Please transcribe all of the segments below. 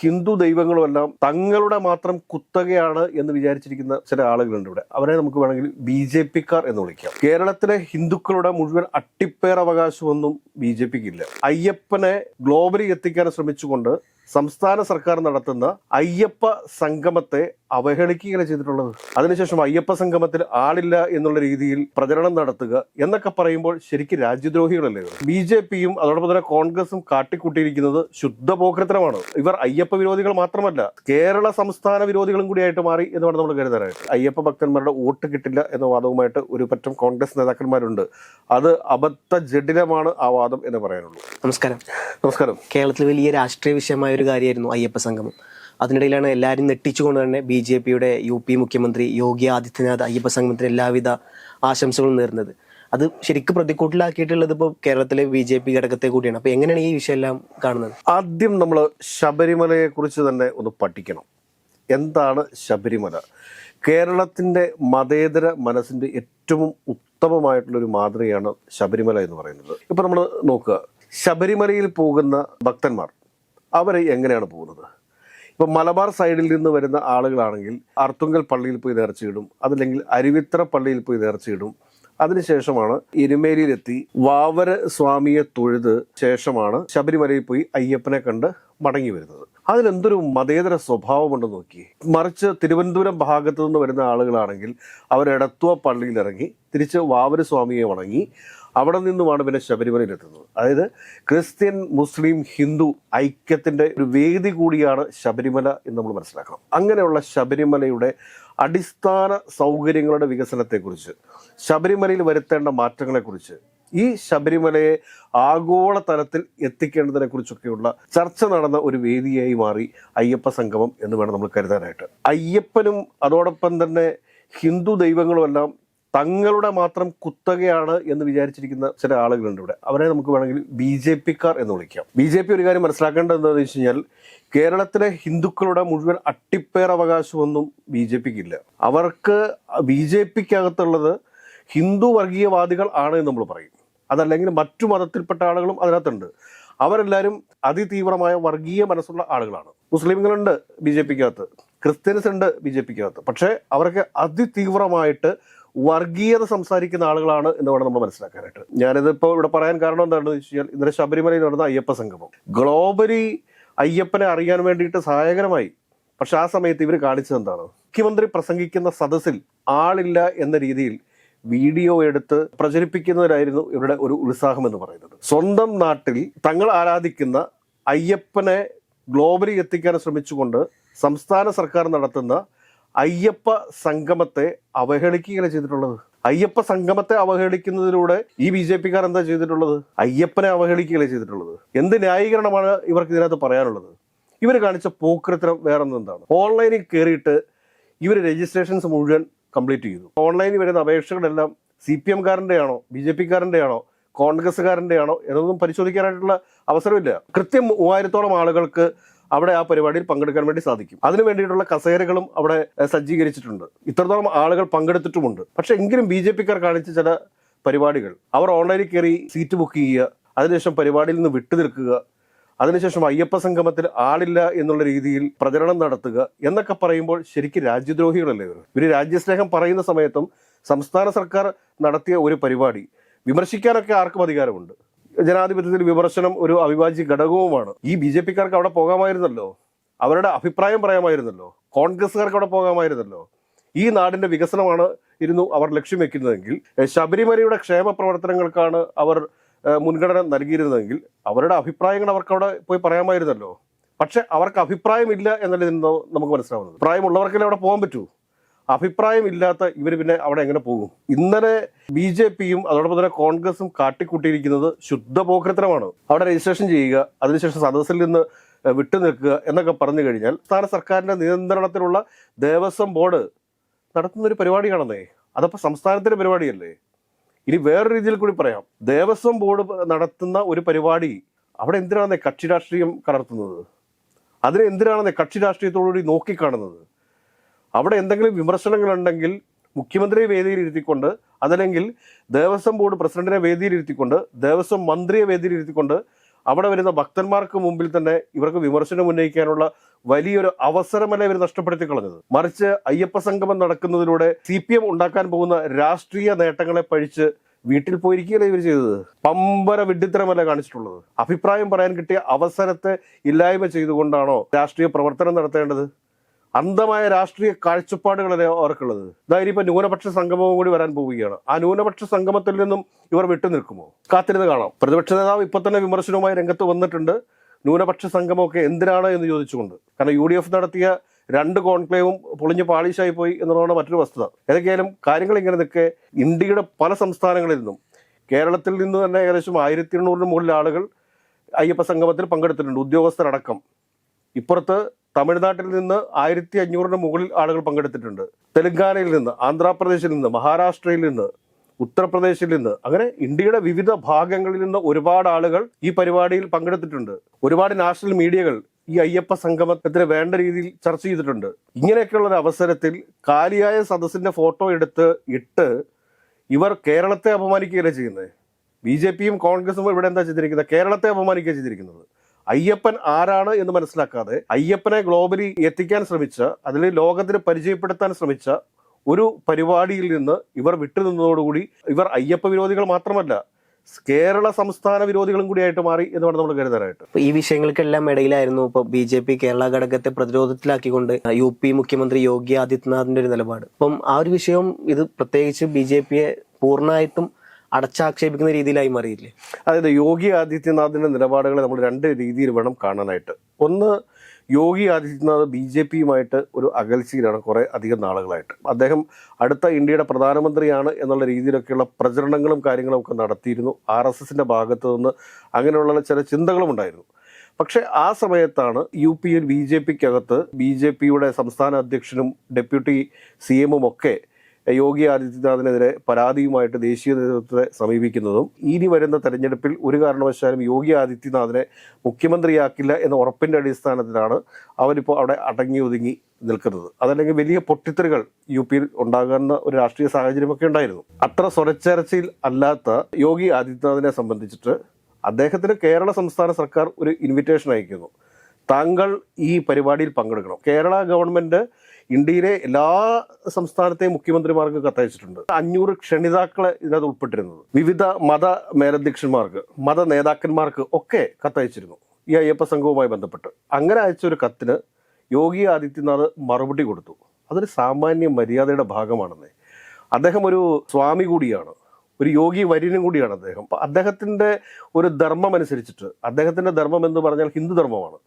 ഹിന്ദു ദൈവങ്ങളുമെല്ലാം തങ്ങളുടെ മാത്രം കുത്തകയാണ് എന്ന് വിചാരിച്ചിരിക്കുന്ന ചില ആളുകളുണ്ട് ഇവിടെ. അവരെ നമുക്ക് വേണമെങ്കിൽ ബി ജെ പിക്കാർ എന്ന് വിളിക്കാം. കേരളത്തിലെ ഹിന്ദുക്കളുടെ മുഴുവൻ അട്ടിപ്പേർ അവകാശമൊന്നും ബി ജെ പിക്ക് ഇല്ല. അയ്യപ്പനെ ഗ്ലോബലി എത്തിക്കാൻ ശ്രമിച്ചുകൊണ്ട് സംസ്ഥാന സർക്കാർ നടത്തുന്ന അയ്യപ്പ സംഗമത്തെ അവഹേളിക്കുകയാണ് ചെയ്തിട്ടുള്ളത്. അതിനുശേഷം അയ്യപ്പ സംഗമത്തിൽ ആളില്ല എന്നുള്ള രീതിയിൽ പ്രചരണം നടത്തുക എന്നൊക്കെ പറയുമ്പോൾ ശരിക്കും രാജ്യദ്രോഹികളല്ലേ ബി ജെ പിയും അതോടൊപ്പം തന്നെ കോൺഗ്രസും കാട്ടിക്കൂട്ടിയിരിക്കുന്നത് ശുദ്ധ പോക്രത്തരമാണ്. ഇവർ അയ്യപ്പ വിരോധികൾ മാത്രമല്ല കേരള സംസ്ഥാന വിരോധികളും കൂടിയായിട്ട് മാറി എന്ന് വേണം നമ്മൾ കരുതാനായിട്ട്. അയ്യപ്പ ഭക്തന്മാരുടെ വോട്ട് കിട്ടില്ല എന്ന വാദവുമായിട്ട് ഒരു പറ്റം കോൺഗ്രസ് നേതാക്കന്മാരുണ്ട്. അത് അബദ്ധ ജഡിലമാണ് ആ വാദം എന്ന് പറയാനുള്ളൂ. നമസ്കാരം. നമസ്കാരം. കേരളത്തിൽ വലിയ രാഷ്ട്രീയ വിഷയമായ ഒരു കാര്യമായിരുന്നു അയ്യപ്പ സംഗമം. അതിനിടയിലാണ് എല്ലാവരും നെട്ടിച്ചുകൊണ്ട് തന്നെ ബി ജെ പിയുടെ യു പി മുഖ്യമന്ത്രി യോഗി ആദിത്യനാഥ് അയ്യപ്പ സംഗമത്തിന് എല്ലാവിധ ആശംസകളും നേർന്നത്. അത് ശരിക്കും പ്രതിക്കൂട്ടിലാക്കിയിട്ടുള്ളത് ഇപ്പോൾ കേരളത്തിലെ ബി ജെ പി ഘടകത്തെ കൂടിയാണ്. അപ്പോൾ എങ്ങനെയാണ് ഈ വിഷയം എല്ലാം കാണുന്നത്? ആദ്യം നമ്മൾ ശബരിമലയെ കുറിച്ച് തന്നെ ഒന്ന് പഠിക്കണം. എന്താണ് ശബരിമല? കേരളത്തിന്റെ മതേതര മനസ്സിന്റെ ഏറ്റവും ഉത്തമമായിട്ടുള്ളൊരു മാതൃകയാണ് ശബരിമല എന്ന് പറയുന്നത്. ഇപ്പം നമ്മൾ നോക്കുക. ശബരിമലയിൽ പോകുന്ന ഭക്തന്മാർ അവർ എങ്ങനെയാണ് പോകുന്നത്? ഇപ്പം മലബാർ സൈഡിൽ നിന്ന് വരുന്ന ആളുകളാണെങ്കിൽ അർത്തുങ്കൽ പള്ളിയിൽ പോയി നേർച്ചയിടും അതല്ലെങ്കിൽ അരുവിത്ര പള്ളിയിൽ പോയി നേർച്ചയിടും. അതിനുശേഷമാണ് എരുമേലിയിലെത്തി വാവര സ്വാമിയെ തൊഴുത് ശേഷമാണ് ശബരിമലയിൽ പോയി അയ്യപ്പനെ കണ്ട് മടങ്ങി വരുന്നത്. അതിലെന്തൊരു മതേതര സ്വഭാവമുണ്ടെന്ന് നോക്കി മറിച്ച് തിരുവനന്തപുരം ഭാഗത്തു നിന്ന് വരുന്ന ആളുകളാണെങ്കിൽ അവർ ഇറങ്ങി തിരിച്ച് വാവര സ്വാമിയെ വണങ്ങി. അവിടെ നിന്നുമാണ് പിന്നെ ശബരിമലയിൽ എത്തുന്നത്. അതായത് ക്രിസ്ത്യൻ മുസ്ലിം ഹിന്ദു ഐക്യത്തിന്റെ ഒരു വേദി കൂടിയാണ് ശബരിമല എന്ന് നമ്മൾ മനസ്സിലാക്കണം. അങ്ങനെയുള്ള ശബരിമലയുടെ അടിസ്ഥാന സൗകര്യങ്ങളുടെ വികസനത്തെക്കുറിച്ച് ശബരിമലയിൽ വരുത്തേണ്ട മാറ്റങ്ങളെക്കുറിച്ച് ഈ ശബരിമലയെ ആഗോള തലത്തിൽ എത്തിക്കേണ്ടതിനെ കുറിച്ചൊക്കെയുള്ള ചർച്ച നടന്ന ഒരു വേദിയായി മാറി അയ്യപ്പ സംഗമം എന്ന് വേണം നമ്മൾ കരുതാനായിട്ട്. അയ്യപ്പനും അതോടൊപ്പം തന്നെ ഹിന്ദു ദൈവങ്ങളുമെല്ലാം തങ്ങളുടെ മാത്രം കുത്തകയാണ് എന്ന് വിചാരിച്ചിരിക്കുന്ന ചില ആളുകളുണ്ട് ഇവിടെ. അവരെ നമുക്ക് വേണമെങ്കിൽ ബി ജെ പിക്കാർ എന്ന് വിളിക്കാം. ബി ജെ പി ഒരു കാര്യം മനസ്സിലാക്കേണ്ടത് എന്താണെന്ന് വെച്ച് കഴിഞ്ഞാൽ കേരളത്തിലെ ഹിന്ദുക്കളുടെ മുഴുവൻ അട്ടിപ്പേർ അവകാശമൊന്നും ബി ജെ പിക്ക് ഇല്ല അവർക്ക് ബി ജെ പിക്കകത്തുള്ളത് ഹിന്ദു വർഗീയവാദികൾ ആണ് എന്ന് നമ്മൾ പറയും. അതല്ലെങ്കിൽ മറ്റു മതത്തിൽപ്പെട്ട ആളുകളും അതിനകത്തുണ്ട്. അവരെല്ലാവരും അതിതീവ്രമായ വർഗീയ മനസ്സുള്ള ആളുകളാണ്. മുസ്ലിംകളുണ്ട് ബി ജെ പിക്കകത്ത്. ക്രിസ്ത്യൻസ് ഉണ്ട് ബി ജെ പിക്കകത്ത്. പക്ഷേ അവർക്ക് അതിതീവ്രമായിട്ട് വർഗീയത സംസാരിക്കുന്ന ആളുകളാണ് എന്ന് വേണം നമ്മൾ മനസ്സിലാക്കാനായിട്ട്. ഞാനിത് ഇപ്പോൾ ഇവിടെ പറയാൻ കാരണം എന്താണെന്ന് വെച്ച് കഴിഞ്ഞാൽ ഇന്നലെ ശബരിമലയിൽ നടന്ന അയ്യപ്പ സംഗമം. ഗ്ലോബലി അയ്യപ്പനെ അറിയാൻ വേണ്ടിയിട്ട് സഹായകരമായി. പക്ഷെ ആ സമയത്ത് ഇവർ കാണിച്ചത് എന്താണ്? മുഖ്യമന്ത്രി പ്രസംഗിക്കുന്ന സദസ്സിൽ ആളില്ല എന്ന രീതിയിൽ വീഡിയോ എടുത്ത് പ്രചരിപ്പിക്കുന്നതിലായിരുന്നു ഇവരുടെ ഒരു ഉത്സാഹം എന്ന് പറയുന്നത്. സ്വന്തം നാട്ടിൽ തങ്ങൾ ആരാധിക്കുന്ന അയ്യപ്പനെ ഗ്ലോബലി എത്തിക്കാൻ ശ്രമിച്ചുകൊണ്ട് സംസ്ഥാന സർക്കാർ നടത്തുന്ന അയ്യപ്പ സംഗമത്തെ അവഹേളിക്കുകയാണ് ചെയ്തിട്ടുള്ളത്? അയ്യപ്പ സംഗമത്തെ അവഹേളിക്കുന്നതിലൂടെ ഈ ബി ജെ പിക്കാർ എന്താ ചെയ്തിട്ടുള്ളത്? അയ്യപ്പനെ അവഹേളിക്കുകയാണ് ചെയ്തിട്ടുള്ളത്? എന്ത് ന്യായീകരണമാണ് ഇവർക്ക് ഇതിനകത്ത് പറയാനുള്ളത്? ഇവർ കാണിച്ച പോക്കൃത്തരം വേറെ എന്താണ് ഓൺലൈനിൽ കയറിയിട്ട് ഇവർ രജിസ്ട്രേഷൻസ് മുഴുവൻ കംപ്ലീറ്റ് ചെയ്തു. ഓൺലൈനിൽ വരുന്ന അപേക്ഷകളെല്ലാം സി പി എംകാരന്റെ ആണോ ബി ജെ പിക്കാരന്റെ ആണോ എന്നൊന്നും പരിശോധിക്കാനായിട്ടുള്ള അവസരമില്ല. കൃത്യം മൂവായിരത്തോളം ആളുകൾക്ക് അവിടെ ആ പരിപാടിയിൽ പങ്കെടുക്കാൻ വേണ്ടി സാധിക്കും. അതിനു വേണ്ടിയിട്ടുള്ള കസേരകളും അവിടെ സജ്ജീകരിച്ചിട്ടുണ്ട്. ഇത്രത്തോളം ആളുകൾ പങ്കെടുത്തിട്ടുമുണ്ട്. പക്ഷെ എങ്കിലും ബി ജെ പിക്കാർ കാണിച്ച ചില പരിപാടികൾ അവർ ഓൺലൈനിൽ കയറി സീറ്റ് ബുക്ക് ചെയ്യുക അതിനുശേഷം പരിപാടിയിൽ നിന്ന് വിട്ടു നിൽക്കുക അതിനുശേഷം അയ്യപ്പ സംഗമത്തിൽ ആളില്ല എന്നുള്ള രീതിയിൽ പ്രചരണം നടത്തുക എന്നൊക്കെ പറയുമ്പോൾ ശരിക്കും രാജ്യദ്രോഹികളല്ലേ ഇവർ? ഇവർ രാജ്യസ്നേഹം പറയുന്ന സമയത്തും സംസ്ഥാന സർക്കാർ നടത്തിയ ഒരു പരിപാടി വിമർശിക്കാനൊക്കെ ആർക്കും അധികാരമുണ്ട്. ജനാധിപത്യത്തിൽ വിമർശനം ഒരു അവിഭാജ്യ ഘടകവുമാണ്. ഈ ബി ജെ പിക്കാർക്ക് അവിടെ പോകാമായിരുന്നല്ലോ. അവരുടെ അഭിപ്രായം പറയാമായിരുന്നല്ലോ. കോൺഗ്രസ്സുകാർക്ക് അവിടെ പോകാമായിരുന്നല്ലോ. ഈ നാടിന്റെ വികസനമാണ് ഇരുന്നു അവർ ലക്ഷ്യം വെക്കുന്നതെങ്കിൽ ശബരിമലയുടെ ക്ഷേമ പ്രവർത്തനങ്ങൾക്കാണ് അവർ മുൻഗണന നൽകിയിരുന്നതെങ്കിൽ അവരുടെ അഭിപ്രായങ്ങൾ അവർക്ക് അവിടെ പോയി പറയാമായിരുന്നല്ലോ. പക്ഷെ അവർക്ക് അഭിപ്രായമില്ല നിന്ന് നമുക്ക് മനസ്സിലാവുന്നത്. പ്രായമുള്ളവർക്കല്ലേ അവിടെ പോകാൻ പറ്റൂ? അഭിപ്രായമില്ലാത്ത ഇവർ പിന്നെ അവിടെ എങ്ങനെ പോകും? ഇന്നലെ ബി ജെ പിയും അതോടൊപ്പം തന്നെ കോൺഗ്രസും കാട്ടിക്കൂട്ടിയിരിക്കുന്നത് ശുദ്ധ പോക്രത്തനമാണ്. അവിടെ രജിസ്ട്രേഷൻ ചെയ്യുക അതിനുശേഷം സദസ്സിൽ നിന്ന് വിട്ടു നിൽക്കുക എന്നൊക്കെ പറഞ്ഞു കഴിഞ്ഞാൽ സംസ്ഥാന സർക്കാരിന്റെ നിയന്ത്രണത്തിലുള്ള ദേവസ്വം ബോർഡ് നടത്തുന്ന ഒരു പരിപാടിയാണെന്നേ. അതപ്പോൾ സംസ്ഥാനത്തിന്റെ പരിപാടിയല്ലേ? ഇനി വേറെ രീതിയിൽ കൂടി പറയാം. ദേവസ്വം ബോർഡ് നടത്തുന്ന ഒരു പരിപാടി അവിടെ എന്തിനാണെന്നേ കക്ഷി രാഷ്ട്രീയം കലർത്തുന്നത്? അതിനെന്തിനാണെന്നേ കക്ഷി രാഷ്ട്രീയത്തോടുകൂടി നോക്കിക്കാണുന്നത്? അവിടെ എന്തെങ്കിലും വിമർശനങ്ങളുണ്ടെങ്കിൽ മുഖ്യമന്ത്രിയെ വേദിയിലിരുത്തിക്കൊണ്ട് അതല്ലെങ്കിൽ ദേവസ്വം ബോർഡ് പ്രസിഡന്റിനെ വേദിയിലിരുത്തിക്കൊണ്ട് ദേവസ്വം മന്ത്രിയെ വേദിയിലിരുത്തിക്കൊണ്ട് അവിടെ വരുന്ന ഭക്തന്മാർക്ക് മുമ്പിൽ തന്നെ ഇവർക്ക് വിമർശനം ഉന്നയിക്കാനുള്ള വലിയൊരു അവസരമല്ല ഇവർ നഷ്ടപ്പെടുത്തി കളഞ്ഞത്? മറിച്ച് അയ്യപ്പ സംഗമം നടക്കുന്നതിലൂടെ സി പി എം ഉണ്ടാക്കാൻ പോകുന്ന രാഷ്ട്രീയ നേട്ടങ്ങളെ പഴിച്ച് വീട്ടിൽ പോയിരിക്കുകയല്ലേ ഇവർ ചെയ്തത്? പമ്പര വിഡിത്തരമല്ല കാണിച്ചിട്ടുള്ളത്? അഭിപ്രായം പറയാൻ കിട്ടിയ അവസരത്തെ ഇല്ലായ്മ ചെയ്തുകൊണ്ടാണോ രാഷ്ട്രീയ പ്രവർത്തനം നടത്തേണ്ടത്? അന്ധമായ രാഷ്ട്രീയ കാഴ്ചപ്പാടുകളല്ലേ അവർക്കുള്ളത്. ഇതായാലും ഇപ്പൊ ന്യൂനപക്ഷ സംഗമവും കൂടി വരാൻ പോവുകയാണ്. ആ ന്യൂനപക്ഷ സംഗമത്തിൽ നിന്നും ഇവർ വിട്ടു നിൽക്കുമോ? കാത്തിരുന്ന് കാണാം. പ്രതിപക്ഷ നേതാവ് ഇപ്പൊ തന്നെ വിമർശനവുമായി രംഗത്ത് വന്നിട്ടുണ്ട്. ന്യൂനപക്ഷ സംഗമമൊക്കെ എന്തിനാണ് എന്ന് ചോദിച്ചുകൊണ്ട്. കാരണം യു ഡി എഫ് നടത്തിയ രണ്ട് കോൺക്ലേവും പൊളിഞ്ഞ് പാളീശായി പോയി എന്നുള്ളതാണ് മറ്റൊരു വസ്തുത. ഏതൊക്കെയായാലും കാര്യങ്ങൾ ഇങ്ങനെ നിൽക്കെ ഇന്ത്യയുടെ പല സംസ്ഥാനങ്ങളിൽ നിന്നും കേരളത്തിൽ നിന്ന് തന്നെ ഏകദേശം ആയിരത്തി എണ്ണൂറിന് മുകളിൽ ആളുകൾ അയ്യപ്പ സംഗമത്തിൽ പങ്കെടുത്തിട്ടുണ്ട്. ഉദ്യോഗസ്ഥരടക്കം. ഇപ്പുറത്ത് തമിഴ്നാട്ടിൽ നിന്ന് ആയിരത്തി അഞ്ഞൂറിന് മുകളിൽ ആളുകൾ പങ്കെടുത്തിട്ടുണ്ട്. തെലങ്കാനയിൽ നിന്ന് ആന്ധ്രാപ്രദേശിൽ നിന്ന് മഹാരാഷ്ട്രയിൽ നിന്ന് ഉത്തർപ്രദേശിൽ നിന്ന് അങ്ങനെ ഇന്ത്യയുടെ വിവിധ ഭാഗങ്ങളിൽ നിന്ന് ഒരുപാട് ആളുകൾ ഈ പരിപാടിയിൽ പങ്കെടുത്തിട്ടുണ്ട്. ഒരുപാട് നാഷണൽ മീഡിയകൾ ഈ അയ്യപ്പ സംഗമത്തിന് വേണ്ട രീതിയിൽ ചർച്ച ചെയ്തിട്ടുണ്ട്. ഇങ്ങനെയൊക്കെയുള്ള ഒരു അവസരത്തിൽ കാലിയായ സദസ്സിന്റെ ഫോട്ടോ എടുത്ത് ഇട്ട് ഇവർ കേരളത്തെ അപമാനിക്കുകയല്ലേ ചെയ്യുന്നത്? ബി ജെ പിയും കോൺഗ്രസും ഇവിടെ എന്താ ചെയ്തിരിക്കുന്നത്? കേരളത്തെ അപമാനിക്കുക ചെയ്തിരിക്കുന്നത്. അയ്യപ്പൻ ആരാണ് എന്ന് മനസ്സിലാക്കാതെ അയ്യപ്പനെ ഗ്ലോബലി എത്തിക്കാൻ ശ്രമിച്ച അതിൽ ലോകത്തിന് പരിചയപ്പെടുത്താൻ ശ്രമിച്ച ഒരു പരിപാടിയിൽ നിന്ന് ഇവർ വിട്ടുനിന്നതോടുകൂടി ഇവർ അയ്യപ്പ വിരോധികൾ മാത്രമല്ല കേരള സംസ്ഥാന വിരോധികളും കൂടിയായിട്ട് മാറി എന്ന് വേണം നമ്മൾ കരുതാനായിട്ട്. ഈ വിഷയങ്ങൾക്കെല്ലാം ഇടയിലായിരുന്നു ഇപ്പൊ ബി ജെ പി കേരള ഘടകത്തെ പ്രതിരോധത്തിലാക്കിക്കൊണ്ട് യു പി മുഖ്യമന്ത്രി യോഗി ആദിത്യനാഥിന്റെ ഒരു നിലപാട്. അപ്പം ആ ഒരു വിഷയം ഇത് പ്രത്യേകിച്ച് ബി ജെ പിയെ പൂർണമായിട്ടും അടച്ചാക്ഷേപിക്കുന്ന രീതിയിലായി മാറിയില്ലേ? അതായത് യോഗി ആദിത്യനാഥിന്റെ നിലപാടുകളെ നമ്മൾ രണ്ട് രീതിയിൽ വേണം കാണാനായിട്ട്. ഒന്ന് യോഗി ആദിത്യനാഥ് ബി ജെ പിയുമായിട്ട് ഒരു അകൽച്ചയിലാണ് കുറെ അധികം നാളുകളായിട്ട്. അദ്ദേഹം അടുത്ത ഇന്ത്യയുടെ പ്രധാനമന്ത്രിയാണ് എന്നുള്ള രീതിയിലൊക്കെയുള്ള പ്രചരണങ്ങളും കാര്യങ്ങളും ഒക്കെ നടത്തിയിരുന്നു. ആർ എസ് എസിന്റെ ഭാഗത്തു നിന്ന് അങ്ങനെയുള്ള ചില ചിന്തകളും ഉണ്ടായിരുന്നു. പക്ഷെ ആ സമയത്താണ് യു പിയിൽ ബി ജെ പിക്കകത്ത് ബി ജെ പിയുടെ സംസ്ഥാന അധ്യക്ഷനും ഡെപ്യൂട്ടി സി എമ്മും ഒക്കെ യോഗി ആദിത്യനാഥിനെതിരെ പരാതിയുമായിട്ട് ദേശീയ നേതൃത്വത്തെ സമീപിക്കുന്നതും ഇനി വരുന്ന തെരഞ്ഞെടുപ്പിൽ ഒരു കാരണവശാലും യോഗി ആദിത്യനാഥിനെ മുഖ്യമന്ത്രിയാക്കില്ല എന്ന ഉറപ്പിന്റെ അടിസ്ഥാനത്തിലാണ് അവരിപ്പോൾ അവിടെ അടങ്ങി ഒതുങ്ങി നിൽക്കുന്നത്. അതല്ലെങ്കിൽ വലിയ പൊട്ടിത്തെറികൾ യു പിയിൽ ഉണ്ടാകുന്ന ഒരു രാഷ്ട്രീയ സാഹചര്യമൊക്കെ ഉണ്ടായിരുന്നു. അത്ര സ്വരച്ചേർച്ചയിൽ അല്ലാത്ത യോഗി ആദിത്യനാഥിനെ സംബന്ധിച്ചിട്ട് അദ്ദേഹത്തിന് കേരള സംസ്ഥാന സർക്കാർ ഒരു ഇൻവിറ്റേഷൻ അയക്കുന്നു. താങ്കൾ ഈ പരിപാടിയിൽ പങ്കെടുക്കണം. കേരള ഗവൺമെന്റ് ഇന്ത്യയിലെ എല്ലാ സംസ്ഥാനത്തെയും മുഖ്യമന്ത്രിമാർക്ക് കത്തയച്ചിട്ടുണ്ട്. അഞ്ഞൂറ് ക്ഷണിതാക്കളെ ഇതിനകത്ത് ഉൾപ്പെട്ടിരുന്നത്. വിവിധ മത മേലധ്യക്ഷന്മാർക്ക് മത നേതാക്കന്മാർക്ക് ഒക്കെ കത്തയച്ചിരുന്നു ഈ അയ്യപ്പ സംഘവുമായി ബന്ധപ്പെട്ട്. അങ്ങനെ അയച്ച ഒരു കത്തിന് യോഗി ആദിത്യനാഥ് മറുപടി കൊടുത്തു. അതൊരു സാമാന്യ മര്യാദയുടെ ഭാഗമാണെന്നേ. അദ്ദേഹം ഒരു സ്വാമി കൂടിയാണ്. ഒരു യോഗി വര്യനും കൂടിയാണ് അദ്ദേഹം. അപ്പം അദ്ദേഹത്തിന്റെ ഒരു ധർമ്മം അനുസരിച്ചിട്ട് അദ്ദേഹത്തിന്റെ ധർമ്മം എന്ന് പറഞ്ഞാൽ ഹിന്ദു ധർമ്മമാണ്.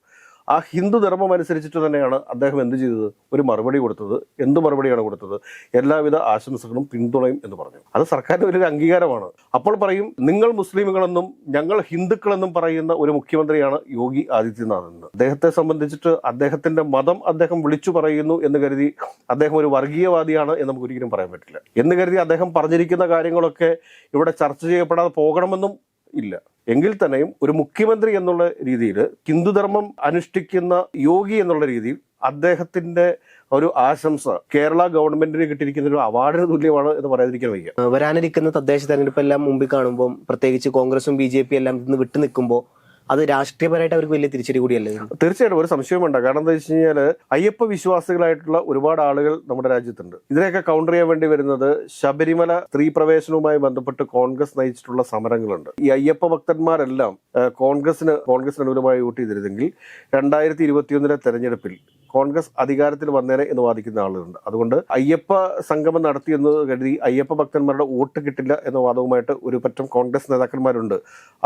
ആ ഹിന്ദു ധർമ്മം അനുസരിച്ചിട്ട് തന്നെയാണ് അദ്ദേഹം എന്ത് ചെയ്തത്? ഒരു മറുപടി കൊടുത്തത്. എന്ത് മറുപടിയാണ് കൊടുത്തത്? എല്ലാവിധ ആശംസകളും പിന്തുണയും എന്ന് പറഞ്ഞു. അത് സർക്കാരിന്റെ ഒരു അംഗീകാരമാണ്. അപ്പോൾ പറയും നിങ്ങൾ മുസ്ലിമുകളെന്നും ഞങ്ങൾ ഹിന്ദുക്കളെന്നും പറയുന്ന ഒരു മുഖ്യമന്ത്രിയാണ് യോഗി ആദിത്യനാഥ് എന്ന് അദ്ദേഹത്തെ സംബന്ധിച്ചിട്ട് അദ്ദേഹത്തിന്റെ മതം അദ്ദേഹം വിളിച്ചു പറയുന്നു എന്ന് കരുതി അദ്ദേഹം ഒരു വർഗീയവാദിയാണ് എന്ന് നമുക്ക് ഒരിക്കലും പറയാൻ പറ്റില്ല. എന്ന് കരുതി അദ്ദേഹം പറഞ്ഞിരിക്കുന്ന കാര്യങ്ങളൊക്കെ ഇവിടെ ചർച്ച ചെയ്യപ്പെടാതെ പോകണമെന്നും ഇല്ല. എങ്കിൽ തന്നെയും ഒരു മുഖ്യമന്ത്രി എന്നുള്ള രീതിയിൽ ഹിന്ദുധർമ്മം അനുഷ്ഠിക്കുന്ന യോഗി എന്നുള്ള രീതിയിൽ അദ്ദേഹത്തിന്റെ ഒരു ആശംസ കേരള ഗവൺമെന്റിന് കിട്ടിയിരിക്കുന്ന ഒരു അവാർഡിന് തുല്യമാണ് എന്ന് പറയാതിരിക്കാൻ വയ്യ. വരാനിരിക്കുന്ന തദ്ദേശ തെരഞ്ഞെടുപ്പെല്ലാം മുമ്പിൽ കാണുമ്പോൾ പ്രത്യേകിച്ച് കോൺഗ്രസും ബി ജെ പി എല്ലാം ഇന്ന് വിട്ടു നിൽക്കുമ്പോൾ അത് രാഷ്ട്രീയപരമായിട്ട് അവർക്ക് വലിയ തിരിച്ചടി കൂടിയല്ലേ? തീർച്ചയായിട്ടും ഒരു സംശയമുണ്ട് കാരണം എന്താ വെച്ച് കഴിഞ്ഞാൽ അയ്യപ്പ വിശ്വാസികളായിട്ടുള്ള ഒരുപാട് ആളുകൾ നമ്മുടെ രാജ്യത്തുണ്ട്. ഇതിനെയൊക്കെ കൗണ്ടർ ചെയ്യാൻ വേണ്ടി വരുന്നത് ശബരിമല സ്ത്രീ പ്രവേശനവുമായി ബന്ധപ്പെട്ട് കോൺഗ്രസ് നയിച്ചിട്ടുള്ള സമരങ്ങളുണ്ട്. ഈ അയ്യപ്പ ഭക്തന്മാരെല്ലാം കോൺഗ്രസിന് കോൺഗ്രസിന് അനുകൂലമായി വോട്ട് ചെയ്തിരുന്നെങ്കിൽ രണ്ടായിരത്തി ഇരുപത്തിയൊന്നിലെ തെരഞ്ഞെടുപ്പിൽ കോൺഗ്രസ് അധികാരത്തിൽ വന്നേനെ എന്ന് വാദിക്കുന്ന ആളുകളുണ്ട്. അതുകൊണ്ട് അയ്യപ്പ സംഗമം നടത്തി എന്ന് കരുതി അയ്യപ്പ ഭക്തന്മാരുടെ വോട്ട് കിട്ടില്ല എന്ന വാദവുമായിട്ട് ഒരു പറ്റം കോൺഗ്രസ് നേതാക്കന്മാരുണ്ട്.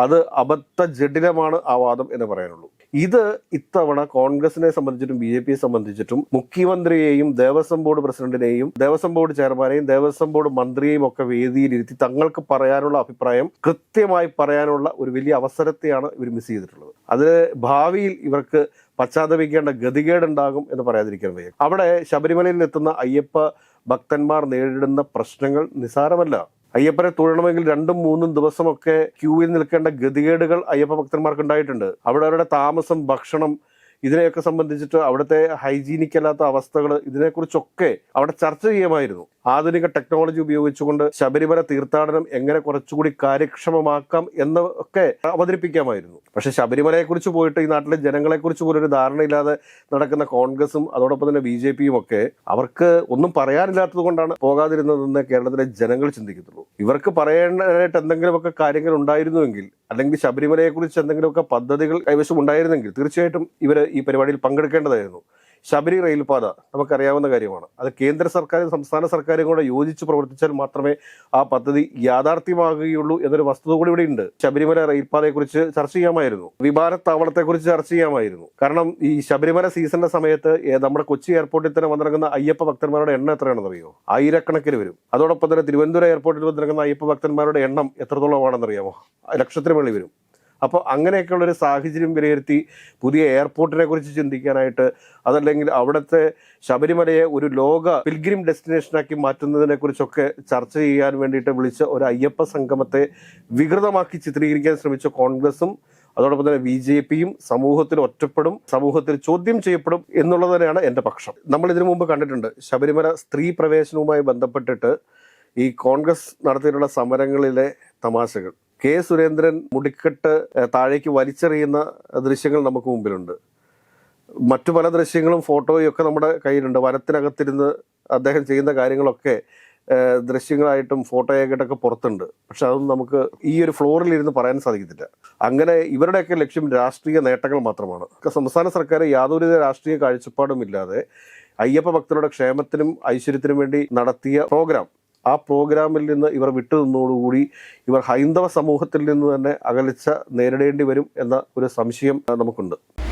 അത് അബദ്ധ ജഡിലമാണ് ആ വാദം എന്ന് പറയാനുള്ളൂ. ഇത് ഇത്തവണ കോൺഗ്രസിനെ സംബന്ധിച്ചിട്ടും ബി ജെ പിയെ സംബന്ധിച്ചിട്ടും മുഖ്യമന്ത്രിയെയും ദേവസ്വം ബോർഡ് പ്രസിഡന്റിനെയും ദേവസ്വം ബോർഡ് ചെയർമാനെയും ദേവസ്വം ബോർഡ് മന്ത്രിയെയും ഒക്കെ വേദിയിലിരുത്തി തങ്ങൾക്ക് പറയാനുള്ള അഭിപ്രായം കൃത്യമായി പറയാനുള്ള ഒരു വലിയ അവസരത്തെയാണ് ഇവർ മിസ് ചെയ്തിട്ടുള്ളത്. അത് ഭാവിയിൽ ഇവർക്ക് പശ്ചാത്തപിക്കേണ്ട ഗതികേടുണ്ടാകും എന്ന് പറയാതിരിക്കാൻ വയ്യ. അവിടെ ശബരിമലയിൽ എത്തുന്ന അയ്യപ്പ ഭക്തന്മാർ നേരിടുന്ന പ്രശ്നങ്ങൾ നിസാരമല്ല. അയ്യപ്പനെ തൊഴണമെങ്കിൽ രണ്ടും മൂന്നും ദിവസമൊക്കെ ക്യൂവിൽ നിൽക്കേണ്ട ഗതികേടുകൾ അയ്യപ്പ ഭക്തന്മാർക്ക് ഉണ്ടായിട്ടുണ്ട്. അവിടെ അവരുടെ താമസം ഭക്ഷണം ഇതിനെയൊക്കെ സംബന്ധിച്ചിട്ട് അവിടുത്തെ ഹൈജീനിക് അല്ലാത്ത അവസ്ഥകൾ ഇതിനെക്കുറിച്ചൊക്കെ അവിടെ ചർച്ച ചെയ്യുമായിരുന്നു. ആധുനിക ടെക്നോളജി ഉപയോഗിച്ചുകൊണ്ട് ശബരിമല തീർത്ഥാടനം എങ്ങനെ കുറച്ചുകൂടി കാര്യക്ഷമമാക്കാം എന്നൊക്കെ അവതരിപ്പിക്കാമായിരുന്നു. പക്ഷെ ശബരിമലയെക്കുറിച്ച് പോയിട്ട് ഈ നാട്ടിലെ ജനങ്ങളെക്കുറിച്ച് പോലും ഒരു ധാരണയില്ലാതെ നടക്കുന്ന കോൺഗ്രസും അതോടൊപ്പം തന്നെ ബി ജെ പിയും ഒക്കെ അവർക്ക് ഒന്നും പറയാനില്ലാത്തത് കൊണ്ടാണ് പോകാതിരുന്നതെന്ന് കേരളത്തിലെ ജനങ്ങൾ ചിന്തിക്കുന്നുള്ളൂ. ഇവർക്ക് പറയാനായിട്ട് എന്തെങ്കിലുമൊക്കെ കാര്യങ്ങൾ ഉണ്ടായിരുന്നുവെങ്കിൽ അല്ലെങ്കിൽ ശബരിമലയെ കുറിച്ച് എന്തെങ്കിലുമൊക്കെ പദ്ധതികൾ കൈവശം ഉണ്ടായിരുന്നെങ്കിൽ തീർച്ചയായിട്ടും ഇവർ ഈ പരിപാടിയിൽ പങ്കെടുക്കേണ്ടതായിരുന്നു. ശബരി റെയിൽപാത നമുക്കറിയാവുന്ന കാര്യമാണ്. അത് കേന്ദ്ര സർക്കാരും സംസ്ഥാന സർക്കാരും കൂടെ യോജിച്ച് പ്രവർത്തിച്ചാൽ മാത്രമേ ആ പദ്ധതി യാഥാർത്ഥ്യമാകുകയുള്ളൂ എന്നൊരു വസ്തുത കൂടി ഇവിടെ ഉണ്ട് ശബരിമല റെയിൽപാതയെക്കുറിച്ച് ചർച്ച ചെയ്യാമായിരുന്നു. വിമാനത്താവളത്തെക്കുറിച്ച് ചർച്ച ചെയ്യാമായിരുന്നു. കാരണം ഈ ശബരിമല സീസണിന്റെ സമയത്ത് നമ്മുടെ കൊച്ചി എയർപോർട്ടിൽ തന്നെ വന്നിറങ്ങുന്ന അയ്യപ്പ ഭക്തന്മാരുടെ എണ്ണം എത്രയാണെന്ന് അറിയോ ആയിരക്കണക്കിന് വരും. അതോടൊപ്പം തന്നെ തിരുവനന്തപുരം എയർപോർട്ടിൽ വന്നിറങ്ങുന്ന അയ്യപ്പ ഭക്തന്മാരുടെ എണ്ണം എത്രത്തോളമാണെന്നറിയാമോ? ലക്ഷത്തിന് മേളിൽ വരും. അപ്പോൾ അങ്ങനെയൊക്കെയുള്ള ഒരു സാഹചര്യം വിലയിരുത്തി പുതിയ എയർപോർട്ടിനെ കുറിച്ച് ചിന്തിക്കാനായിട്ട് അതല്ലെങ്കിൽ അവിടുത്തെ ശബരിമലയെ ഒരു ലോക പിൽഗ്രിം ഡെസ്റ്റിനേഷനാക്കി മാറ്റുന്നതിനെ കുറിച്ചൊക്കെ ചർച്ച ചെയ്യാൻ വേണ്ടിയിട്ട് വിളിച്ച ഒരു അയ്യപ്പ സംഗമത്തെ വികൃതമാക്കി ചിത്രീകരിക്കാൻ ശ്രമിച്ച കോൺഗ്രസും അതോടൊപ്പം തന്നെ ബി ജെ പിയും സമൂഹത്തിൽ ഒറ്റപ്പെടും സമൂഹത്തിൽ ചോദ്യം ചെയ്യപ്പെടും എന്നുള്ളത് തന്നെയാണ് എന്റെ പക്ഷം. നമ്മൾ ഇതിനു മുമ്പ് കണ്ടിട്ടുണ്ട് ശബരിമല സ്ത്രീ പ്രവേശനവുമായി ബന്ധപ്പെട്ടിട്ട് ഈ കോൺഗ്രസ് നടത്തിയിട്ടുള്ള സമരങ്ങളിലെ തമാശകൾ. കെ സുരേന്ദ്രൻ മുടിക്കെട്ട് താഴേക്ക് വലിച്ചെറിയുന്ന ദൃശ്യങ്ങൾ നമുക്ക് മുമ്പിലുണ്ട്. മറ്റു പല ദൃശ്യങ്ങളും ഫോട്ടോയും ഒക്കെ നമ്മുടെ കയ്യിലുണ്ട്. വനത്തിനകത്തിരുന്ന് അദ്ദേഹം ചെയ്യുന്ന കാര്യങ്ങളൊക്കെ ദൃശ്യങ്ങളായിട്ടും ഫോട്ടോയായിട്ടൊക്കെ പുറത്തുണ്ട്. പക്ഷെ അതൊന്നും നമുക്ക് ഈ ഒരു ഫ്ലോറിൽ ഇരുന്ന് പറയാൻ സാധിക്കത്തില്ല. അങ്ങനെ ഇവരുടെയൊക്കെ ലക്ഷ്യം രാഷ്ട്രീയ നേട്ടങ്ങൾ മാത്രമാണ്. സംസ്ഥാന സർക്കാർ യാതൊരുവിധ രാഷ്ട്രീയ കാഴ്ചപ്പാടും ഇല്ലാതെ അയ്യപ്പ ഭക്തരുടെ ക്ഷേമത്തിനും ഐശ്വര്യത്തിനും വേണ്ടി നടത്തിയ പ്രോഗ്രാം. ആ പ്രോഗ്രാമിൽ നിന്ന് ഇവർ വിട്ടുനിന്നോടുകൂടി ഇവർ ഹൈന്ദവ സമൂഹത്തിൽ നിന്ന് തന്നെ അകലിച്ച നേരിടേണ്ടി വരും എന്ന ഒരു സംശയം നമുക്കുണ്ട്.